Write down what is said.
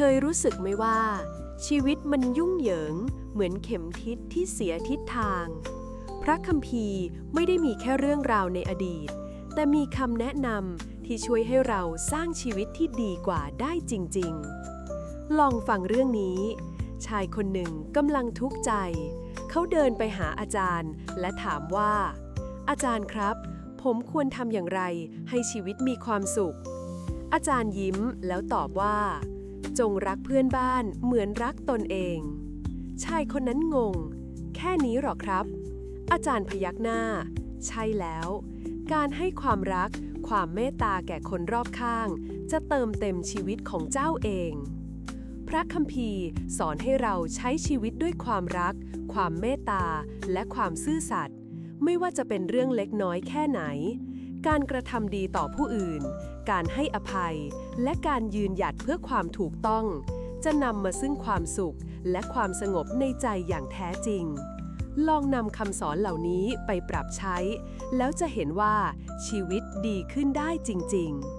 เคยรู้สึกไหมว่า ชีวิตมันยุ่งเหยิง เหมือนเข็มทิศที่เสียทิศทาง พระคัมภีร์ไม่ได้มีแค่เรื่องราวในอดีต แต่มีคำแนะนำที่ช่วยให้เราสร้างชีวิตที่ดีกว่าได้จริง ๆ ลองฟังเรื่องนี้ ชายคนหนึ่งกำลังทุกข์ใจ เขาเดินไปหาอาจารย์ และถามว่า อาจารย์ครับ ผมควรทำอย่างไรให้ชีวิตมีความสุข อาจารย์ยิ้มแล้วตอบว่า จงรักเพื่อนบ้านเหมือนรักตนเอง ชายคนนั้นงง แค่นี้หรอครับ อาจารย์พยักหน้า ใช่แล้ว การให้ความรัก ความเมตตาแก่คนรอบข้าง จะเติมเต็มชีวิตของเจ้าเอง พระคัมภีร์สอนให้เราใช้ชีวิตด้วยความรัก ความเมตตา และความซื่อสัตย์ ไม่ว่าจะเป็นเรื่องเล็กน้อยแค่ไหน การกระทำดีต่อผู้อื่น การให้อภัย และการยืนหยัดเพื่อความถูกต้อง จะนำมาซึ่งความสุขและความสงบในใจอย่างแท้จริง ลองนำคำสอนเหล่านี้ไปปรับใช้ แล้วจะเห็นว่าชีวิตดีขึ้นได้จริง ๆ